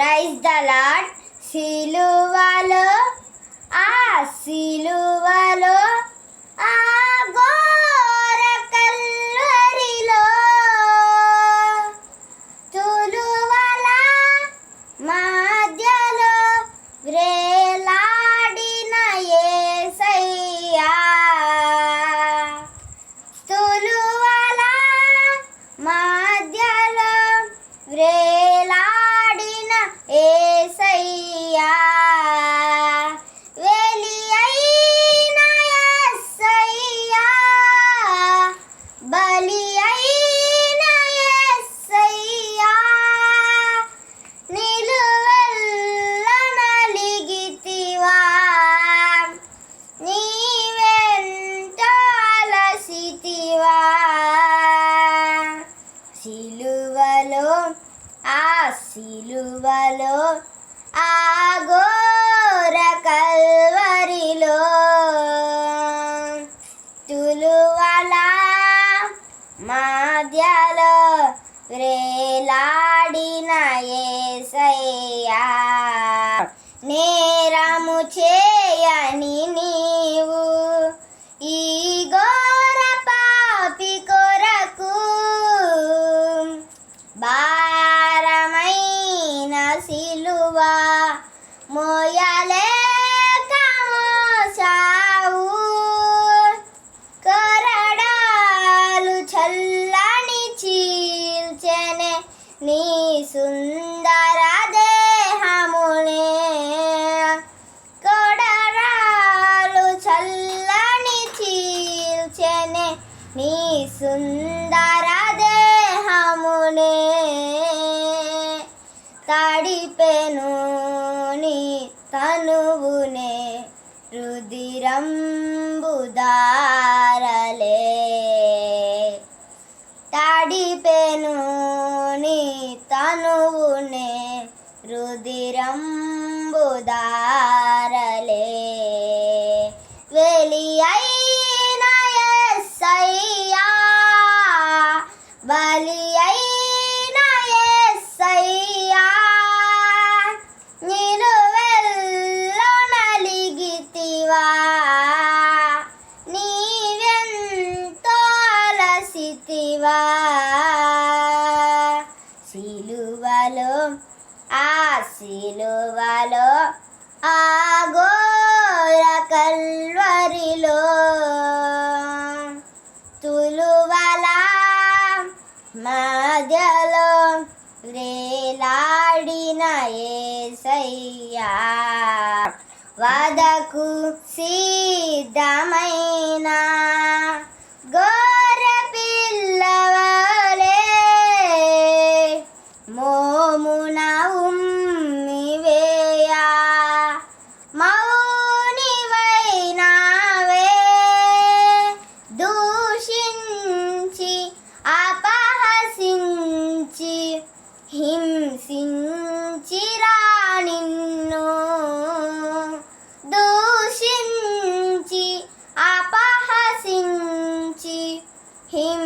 Praise the lord సిలువలో ఆ సిలువలో ఆ ఆ నీ సుందర దేహమునే కొడరాలు చల్లని చీల్చెనే నీ సుందర దేహమునే తడిపెను నీ తనువునే రుదిరం తనువునే రుదిరంబుదారలే వెలి అయిన యేసయ్యా బలి అయిన యేసయ్యా నలిగితివా. నీవెంతో అలసితివా. సిలువలో ఆ కల్వరిలో. తులువల మధ్యలో వేలాడిన ఏసయ్యా. వదకు సీ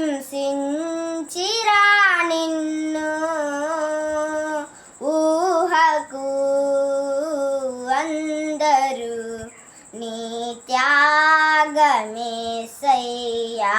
హింసించిరా నిన్ను ఊహకు అందరు నీ త్యాగమే సయ్యా.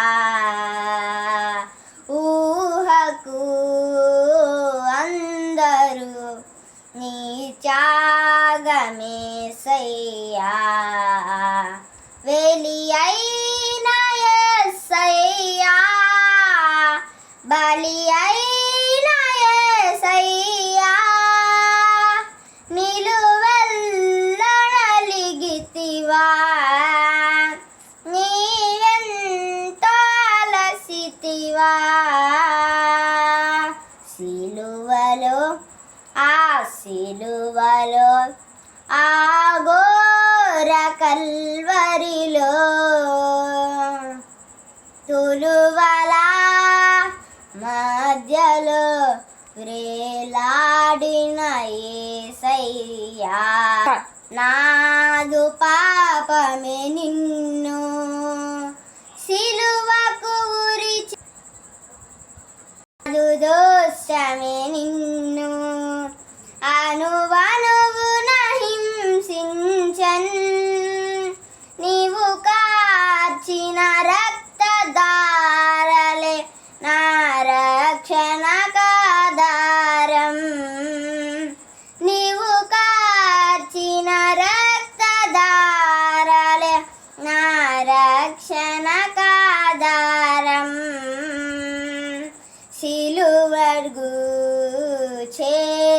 సిలువలో ఆ సిలువలో ఆ ఘోర కల్వరిలో తులువల మధ్యలో వ్రేలాడిన ఏసయ్యా. నాదు పాపమే నిన్ను సిలువకు ఉరి దోషమే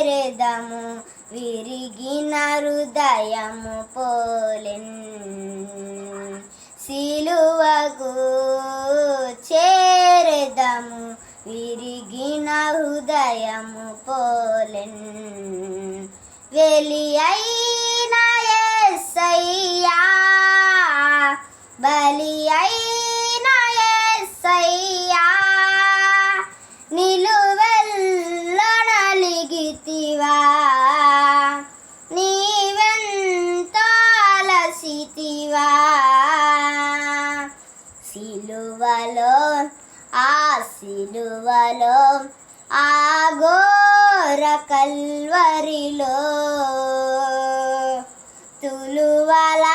చేరదము. విరిగిన హృదయము పోలెన్ సిలువగు చేరదము. విరిగిన హృదయము పోలెన్. వెలి అయిన సిలువలో ఆగోర కల్వరిలో. తులువల